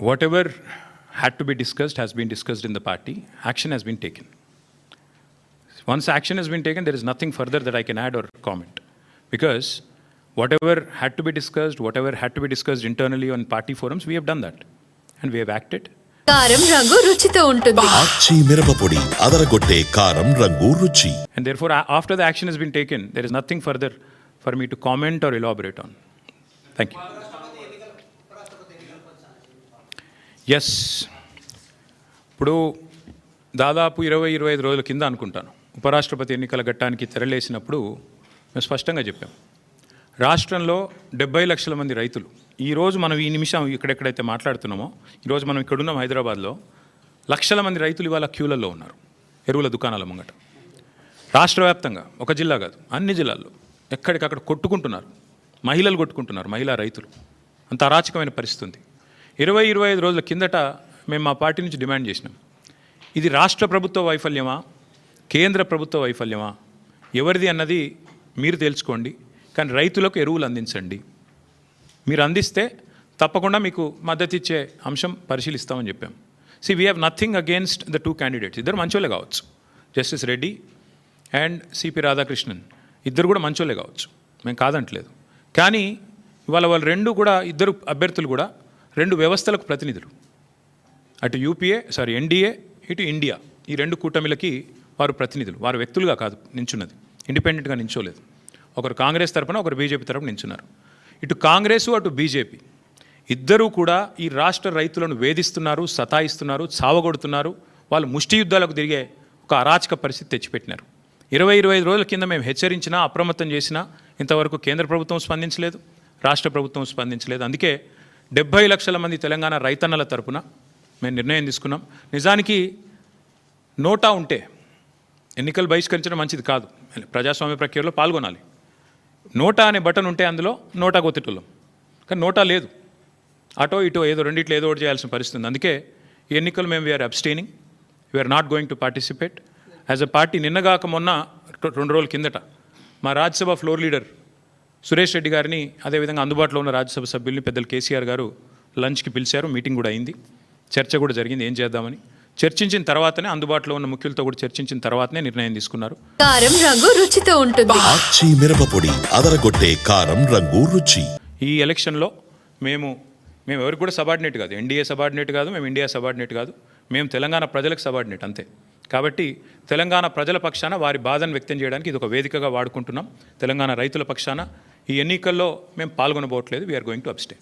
whatever had to be discussed has been discussed in the party. Action has been taken. Once action has been taken, there is nothing further that I can add or comment. Because whatever had to be discussed, whatever had to be discussed internally on party forums, we have done that. And we have acted. కారం రంగు రుచితో ఉంటుంది ஆச்சி மிரபப்பொடி அதரகொட்டே காரம் రంగు రుచి And therefore, a- after the action has been taken, there is nothing further for me to comment or elaborate on. Thank you. Yes ఇప్పుడు దాదాపు ఇరవై ఇరవై ఐదు రోజుల కింద అనుకుంటాను. ఉపరాష్ట్రపతి ఎన్నికల ఘట్టానికి తెరలేసినప్పుడు మేము స్పష్టంగా చెప్పాం. రాష్ట్రంలో డెబ్బై లక్షల మంది రైతులు. ఈరోజు మనం ఈ నిమిషం ఇక్కడెక్కడైతే మాట్లాడుతున్నామో ఈరోజు మనం ఇక్కడున్నాం హైదరాబాద్లో లక్షల మంది రైతులు ఇవాళ క్యూలలో ఉన్నారు ఎరువుల దుకాణాల ముంగట. రాష్ట్ర వ్యాప్తంగా ఒక జిల్లా కాదు అన్ని జిల్లాల్లో ఎక్కడికక్కడ కొట్టుకుంటున్నారు. మహిళలు కొట్టుకుంటున్నారు మహిళా రైతులు. అంత అరాచకమైన పరిస్థితి ఉంది. ఇరవై ఇరవై ఐదు రోజుల కిందట మేము మా పార్టీ నుంచి డిమాండ్ చేసినాం. ఇది రాష్ట్ర ప్రభుత్వ వైఫల్యమా? కేంద్ర ప్రభుత్వ వైఫల్యమా? ఎవరిది అన్నది మీరు తెలుసుకోండి కానీ రైతులకు ఎరువులు అందించండి. మీరు అందిస్తే తప్పకుండా మీకు మద్దతు ఇచ్చే అంశం పరిశీలిస్తామని చెప్పాం. See we have nothing against the two candidates ఇద్దరు మంచోళ్ళే కావచ్చు. Justice Reddy and C P Radhakrishnan ఇద్దరు కూడా మంచోళ్ళే కావచ్చు. మేము కాదంటలేదు. కానీ ఇవాళ వాళ్ళు రెండు కూడా ఇద్దరు అభ్యర్థులు కూడా రెండు వ్యవస్థలకు ప్రతినిధులు. అటు యూపీఏ సారీ ఎన్డీఏ ఇటు ఇండియా. ఈ రెండు కూటమిలకి వారు ప్రతినిధులు. వారు వ్యక్తులుగా కాదు నించున్నది. ఇండిపెండెంట్గా నించోలేదు. ఒకరు కాంగ్రెస్ తరపున ఒకరు బీజేపీ తరపున నించున్నారు. ఇటు కాంగ్రెసు అటు బీజేపీ. ఇద్దరూ కూడా ఈ రాష్ట్ర రైతులను వేధిస్తున్నారు సతాయిస్తున్నారు చావగొడుతున్నారు. వాళ్ళు ముష్టి యుద్ధాలకు తిరిగే ఒక అరాచక పరిస్థితి తెచ్చిపెట్టినారు. ఇరవై ఇరవై ఐదు రోజుల కింద మేము హెచ్చరించినా అప్రమత్తం చేసినా ఇంతవరకు కేంద్ర ప్రభుత్వం స్పందించలేదు రాష్ట్ర ప్రభుత్వం స్పందించలేదు. అందుకే డెబ్బై లక్షల మంది తెలంగాణ రైతన్నల తరపున మేము నిర్ణయం తీసుకున్నాం. నిజానికి నోటా ఉంటే ఎన్నికలు బహిష్కరించడం మంచిది కాదు. ప్రజాస్వామ్య ప్రక్రియలో పాల్గొనాలి. నోటా అనే బటన్ ఉంటే అందులో నోటా కొత్తటోళ్ళం కానీ నోటా లేదు. అటో ఇటో ఏదో రెండిట్లో ఏదో ఒకటి చేయాల్సిన పరిస్థితి ఉంది. అందుకే ఈ ఎన్నికలు మేము we're abstaining we're not going to participate. As a party నిన్నగాక మొన్న రెండు రోజుల కిందట మా రాజ్యసభ ఫ్లోర్ లీడర్ సురేష్ రెడ్డి గారిని అదేవిధంగా అందుబాటులో ఉన్న రాజ్యసభ సభ్యుల్ని పెద్దలు కేసీఆర్ గారు లంచ్కి పిలిచారు మీటింగ్ కూడా అయింది. చర్చ కూడా జరిగింది ఏం చేద్దామని. చర్చించిన తర్వాతనే అందుబాటులో ఉన్న ముఖ్యులతో కూడా చర్చించిన తర్వాతనే నిర్ణయం తీసుకున్నారు. కారం రంగు రుచితో ఉంటుంది. మిరపపొడి అదరగొట్టే కారం రంగు రుచి. ఈ ఎలక్షన్లో మేము మేము ఎవరికి కూడా సబార్డినేట్ కాదు. ఎన్డీఏ సబార్డినేట్ కాదు మేము ఇండియా సబార్డినేట్ కాదు. మేము తెలంగాణ ప్రజలకు సబార్డినేట్ అంతే. కాబట్టి తెలంగాణ ప్రజల పక్షాన వారి బాధను వ్యక్తం చేయడానికి ఇది ఒక వేదికగా వాడుకుంటున్నాం. తెలంగాణ రైతుల పక్షాన ఈ ఎన్నికల్లో మేము పాల్గొనబోవట్లేదు we're going to abstain